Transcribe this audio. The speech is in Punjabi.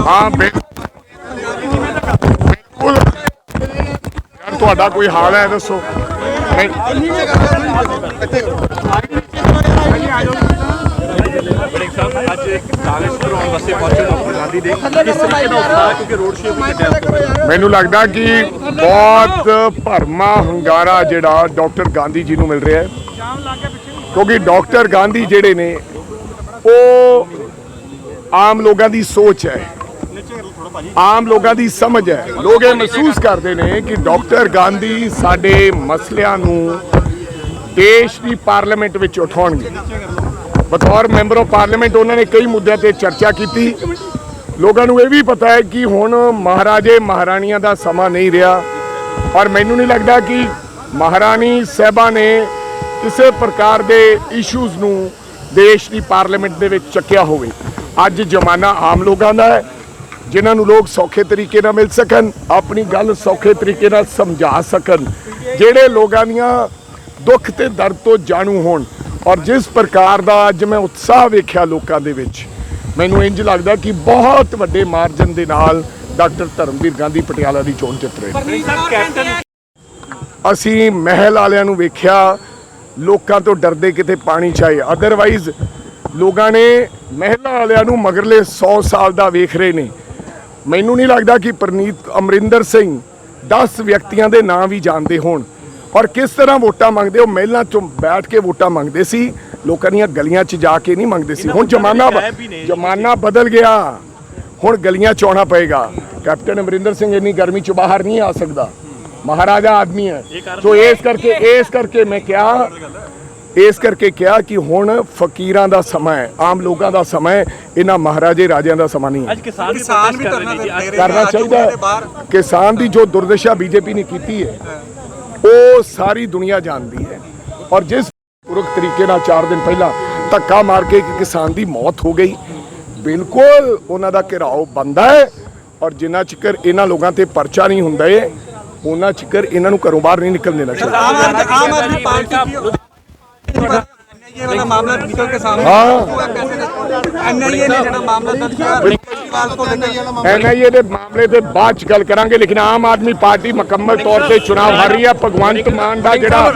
ਹਾਂ, ਬਿਲਕੁਲ। ਯਾਰ, ਤੁਹਾਡਾ ਕੋਈ ਹਾਲ ਹੈ, ਦੱਸੋ। ਨਹੀਂ। ਸਾਹਿਬ ਅੱਜ ਕਾਗਜ਼ ਭਰਵਾਉਣ ਵਾਸਤੇ ਪਹੁੰਚੇ ਡਾਕਟਰ ਗਾਂਧੀ ਦੇ ਕਿਸ ਤਰੀਕੇ ਦਾ ਉਤਸ਼ਾਹ ਕਿਉਂਕਿ ਰੋਡ ਸ਼ੋਅ ਵੀ ਕੱਢਿਆ ਮੈਨੂੰ ਲੱਗਦਾ ਕਿ ਬਹੁਤ ਭਰਮਾ ਹੰਗਾਰਾ ਜਿਹੜਾ ਡਾਕਟਰ ਗਾਂਧੀ ਜੀ ਨੂੰ ਮਿਲ ਰਿਹਾ ਹੈ। ਕਿਉਂਕਿ ਡਾਕਟਰ ਗਾਂਧੀ ਜਿਹੜੇ ਨੇ, ਉਹ ਆਮ ਲੋਕਾਂ ਦੀ ਸੋਚ ਹੈ। ਆਮ ਲੋਕਾਂ ਦੀ ਸਮਝ ਹੈ। ਲੋਕ ਇਹ ਮਹਿਸੂਸ ਕਰਦੇ ਨੇ ਕਿ ਡਾਕਟਰ ਗਾਂਧੀ ਸਾਡੇ ਮਸਲਿਆਂ ਨੂੰ ਦੇਸ਼ ਦੀ ਪਾਰਲੀਮੈਂਟ ਵਿੱਚ ਉਠਾਉਣਗੇ। ਬਤੌਰ ਮੈਂਬਰ ਆਫ ਪਾਰਲੀਮੈਂਟ ਉਹਨਾਂ ਨੇ ਕਈ ਮੁੱਦਿਆਂ ਤੇ ਚਰਚਾ ਕੀਤੀ। ਲੋਕਾਂ ਨੂੰ ਇਹ ਵੀ ਪਤਾ ਹੈ ਕਿ ਹੁਣ ਮਹਾਰਾਜੇ ਮਹਾਰਾਣੀਆਂ ਦਾ ਸਮਾਂ ਨਹੀਂ ਰਿਹਾ। ਔਰ ਮੈਨੂੰ ਨਹੀਂ ਲੱਗਦਾ ਕਿ ਮਹਾਰਾਣੀ ਸਾਹਿਬਾ ਨੇ ਕਿਸੇ ਪ੍ਰਕਾਰ ਦੇ ਇਸ਼ੂਜ਼ ਨੂੰ ਦੇਸ਼ ਦੀ ਪਾਰਲੀਮੈਂਟ ਦੇ ਵਿੱਚ ਚੱਕਿਆ ਹੋਵੇ। ਅੱਜ ਜ਼ਮਾਨਾ ਆਮ ਲੋਕਾਂ ਦਾ ਹੈ ਜਿਨ੍ਹਾਂ ਨੂੰ ਲੋਕ ਸੌਖੇ ਤਰੀਕੇ ਨਾਲ ਮਿਲ ਸਕਣ ਆਪਣੀ ਗੱਲ ਸੌਖੇ ਤਰੀਕੇ ਨਾਲ ਸਮਝਾ ਸਕਣ। ਜਿਹੜੇ ਲੋਕਾਂ ਦੀਆਂ ਦੁੱਖ ਤੇ ਦਰਦ ਤੋਂ ਜਾਣੂ ਹੋਣ ਔਰ ਜਿਸ ਪ੍ਰਕਾਰ ਦਾ ਅੱਜ ਮੈਂ ਉਤਸ਼ਾਹ ਵੇਖਿਆ ਲੋਕਾਂ ਦੇ ਵਿੱਚ ਮੈਨੂੰ ਇੰਜ ਲੱਗਦਾ ਕਿ ਬਹੁਤ ਵੱਡੇ ਮਾਰਜਨ ਦੇ ਨਾਲ ਡਾਕਟਰ ਧਰਮਵੀਰ ਗਾਂਧੀ ਪਟਿਆਲਾ ਦੀ ਚੋਣ ਜਿੱਤ ਰਹੇ ਅਸੀਂ ਮਹਿਲ ਵਾਲਿਆਂ ਨੂੰ ਵੇਖਿਆ ਲੋਕਾਂ ਤੋਂ ਡਰਦੇ ਕਿਤੇ ਪਾਣੀ ਚਾਏ ਅਦਰਵਾਈਜ਼ ਲੋਕਾਂ ਨੇ ਮਹਿਲਾ ਵਾਲਿਆਂ ਨੂੰ ਮਗਰਲੇ 100 ਸਾਲ ਦਾ ਵੇਖ ਰਹੇ ਨੇ। ਮੈਨੂੰ ਨਹੀਂ ਲੱਗਦਾ ਕਿ ਪ੍ਰਨੀਤ ਅਮਰਿੰਦਰ ਸਿੰਘ 10 ਵਿਅਕਤੀਆਂ ਦੇ ਨਾਂ ਵੀ ਜਾਣਦੇ ਹੋਣ। ਔਰ ਕਿਸ ਤਰ੍ਹਾਂ ਵੋਟਾਂ ਮੰਗਦੇ ਉਹ ਮਹਿਲਾਂ ਚੋਂ ਬੈਠ ਕੇ ਵੋਟਾਂ ਮੰਗਦੇ ਸੀ। ਲੋਕਾਂ ਦੀਆਂ ਗਲੀਆਂ 'ਚ ਜਾ ਕੇ ਨਹੀਂ ਮੰਗਦੇ ਸੀ। ਹੁਣ ਜ਼ਮਾਨਾ ਜ਼ਮਾਨਾ ਬਦਲ ਗਿਆ। ਹੁਣ ਗਲੀਆਂ 'ਚ ਆਉਣਾ ਪਏਗਾ। ਕੈਪਟਨ ਅਮਰਿੰਦਰ ਸਿੰਘ ਇੰਨੀ ਗਰਮੀ 'ਚ ਬਾਹਰ ਨਹੀਂ ਆ ਸਕਦਾ। ਮਹਾਰਾਜਾ ਆਦਮੀ ਹੈ ਸੋ ਇਸ ਕਰਕੇ ਇਸ ਕਰਕੇ ਮੈਂ ਕਿਹਾ ਇਸ ਕਰਕੇ ਕਿਹਾ ਕਿ ਹੁਣ ਫਕੀਰਾਂ ਦਾ ਸਮਾਂ ਹੈ ਆਮ ਲੋਕਾਂ ਦਾ ਸਮਾਂ ਹੈ ਇਹਨਾਂ ਮਹਾਰਾਜੇ ਰਾਜਿਆਂ ਦਾ ਸਮਾਂ ਨਹੀਂ ਹੈ ਅੱਜ ਕਿਸਾਨ ਵੀ ਕਰਨਾ ਨੇ, ਚਾਹੀਦਾ ਹੈ ਕਿਸਾਨ ਦੀ ਜੋ ਦੁਰਦਸ਼ਾ ਬੀਜੇਪੀ ਨੇ ਕੀਤੀ ਹੈ ਉਹ ਸਾਰੀ ਦੁਨੀਆ ਜਾਣਦੀ ਹੈ ਔਰ ਜਿਸ ਪੁਰਖ ਤਰੀਕੇ ਨਾਲ 4 ਦਿਨ ਪਹਿਲਾਂ ਧੱਕਾ ਮਾਰ ਕੇ ਇੱਕ ਕਿਸਾਨ ਦੀ ਮੌਤ ਹੋ ਗਈ ਬਿਲਕੁਲ ਉਹਨਾਂ ਦਾ ਘਿਰਾਓ ਬੰਦਾ ਹੈ ਔਰ ਜਿੰਨਾ ਚਿਕਰ ਇਹਨਾਂ ਲੋਕਾਂ ਤੇ ਪਰਚਾ ਨਹੀਂ ਹੁੰਦਾ ਏ ਉਹਨਾਂ ਚਿਕਰ ਇਹਨਾਂ ਨੂੰ ਘਰੋਂ ਬਾਹਰ ਨਹੀਂ ਨਿਕਲਣ ਦੇਣਾ ਚਾਹੀਦਾ। ਆਮ ਆਦਮੀ ਪਾਰਟੀ ਇਹ ਵਾਲਾ ਮਾਮਲਾ ਨਿਕਲ ਕੇ ਸਾਹਮਣੇ ਹਾਂ। ਐਨਆਈਏ ਨੇ ਜਿਹੜਾ ਮਾਮਲਾ ਦਰਜ ਕੀਤਾ ਐਨਆਈਏ ਦੇ ਮਾਮਲੇ ਦੇ ਬਾਅਦ ਚ ਗੱਲ ਕਰਾਂਗੇ ਲੇਕਿਨ ਆਮ ਆਦਮੀ ਪਾਰਟੀ ਮੁਕੰਮਲ ਤੌਰ ਤੇ ਚੋਣ ਹਾਰ ਰਹੀ ਹੈ ਭਗਵੰਤ ਮਾਨ ਦਾ ਜਿਹੜਾ